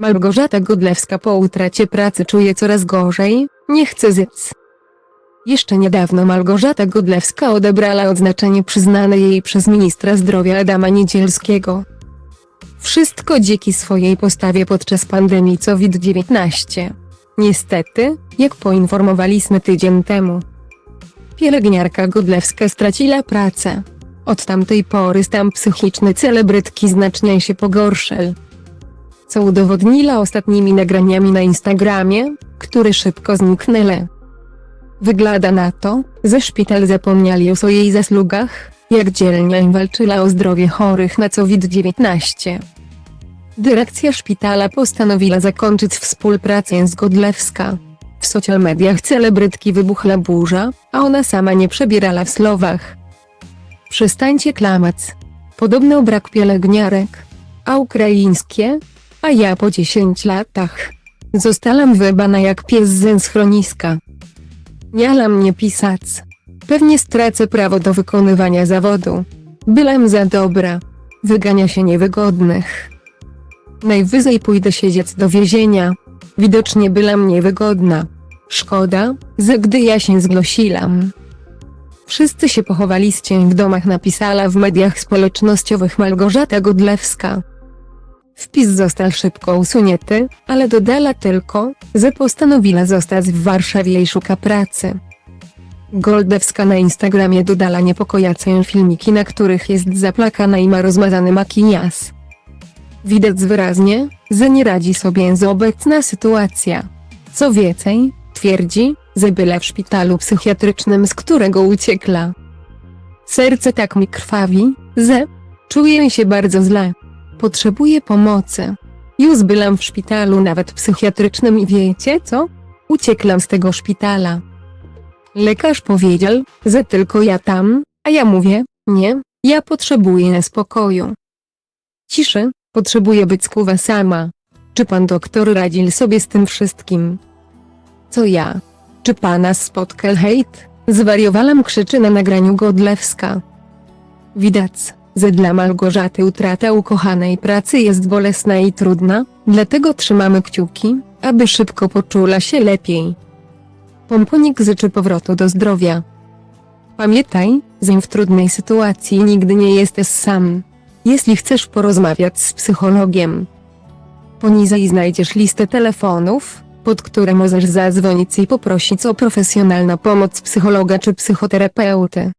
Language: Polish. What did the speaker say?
Małgorzata Godlewska po utracie pracy czuje coraz gorzej, nie chce zec. Jeszcze niedawno Małgorzata Godlewska odebrała odznaczenie przyznane jej przez ministra zdrowia Adama Niedzielskiego. Wszystko dzięki swojej postawie podczas pandemii COVID-19. Niestety, jak poinformowaliśmy tydzień temu, pielęgniarka Godlewska straciła pracę. Od tamtej pory stan psychiczny celebrytki znacznie się pogorszył. Co udowodniła ostatnimi nagraniami na Instagramie, które szybko zniknęły. Wygląda na to, że szpital zapomnieli o jej zasługach, jak dzielnie walczyła o zdrowie chorych na COVID-19. Dyrekcja szpitala postanowiła zakończyć współpracę z Godlewska. W social mediach celebrytki wybuchła burza, a ona sama nie przebierała w słowach. Przestańcie klamać. Podobno brak pielęgniarek. A ukraińskie? A ja po 10 latach. Zostałam wybana jak pies ze schroniska. Miała mnie pisać. Pewnie stracę prawo do wykonywania zawodu. Byłem za dobra. Wygania się niewygodnych. Najwyżej pójdę siedzieć do więzienia. Widocznie byłam niewygodna. Szkoda, że gdy ja się zgłosiłam. Wszyscy się pochowaliście w domach napisała w mediach społecznościowych Małgorzata Godlewska. Wpis został szybko usunięty, ale dodała tylko, że postanowiła zostać w Warszawie i szuka pracy. Goldewska na Instagramie dodała niepokojące filmiki, na których jest zaplakana i ma rozmazany makijaż. Widać wyraźnie, że nie radzi sobie z obecna sytuacja. Co więcej, twierdzi, że była w szpitalu psychiatrycznym, z którego uciekła. Serce tak mi krwawi, że czuję się bardzo źle. Potrzebuję pomocy. Już byłam w szpitalu nawet psychiatrycznym i wiecie co? Uciekłam z tego szpitala. Lekarz powiedział, że tylko ja tam, a ja mówię, nie, ja potrzebuję spokoju. Ciszy, potrzebuję być skuwa sama. Czy pan doktor radził sobie z tym wszystkim? Co ja? Czy pana spotkał hejt? Zwariowałam krzyczy na nagraniu Godlewska. Widać, że dla Małgorzaty utrata ukochanej pracy jest bolesna i trudna, dlatego trzymamy kciuki, aby szybko poczula się lepiej. Pomponik życzy powrotu do zdrowia. Pamiętaj, że w trudnej sytuacji nigdy nie jesteś sam. Jeśli chcesz porozmawiać z psychologiem, poniżej znajdziesz listę telefonów, pod które możesz zadzwonić i poprosić o profesjonalną pomoc psychologa czy psychoterapeuty.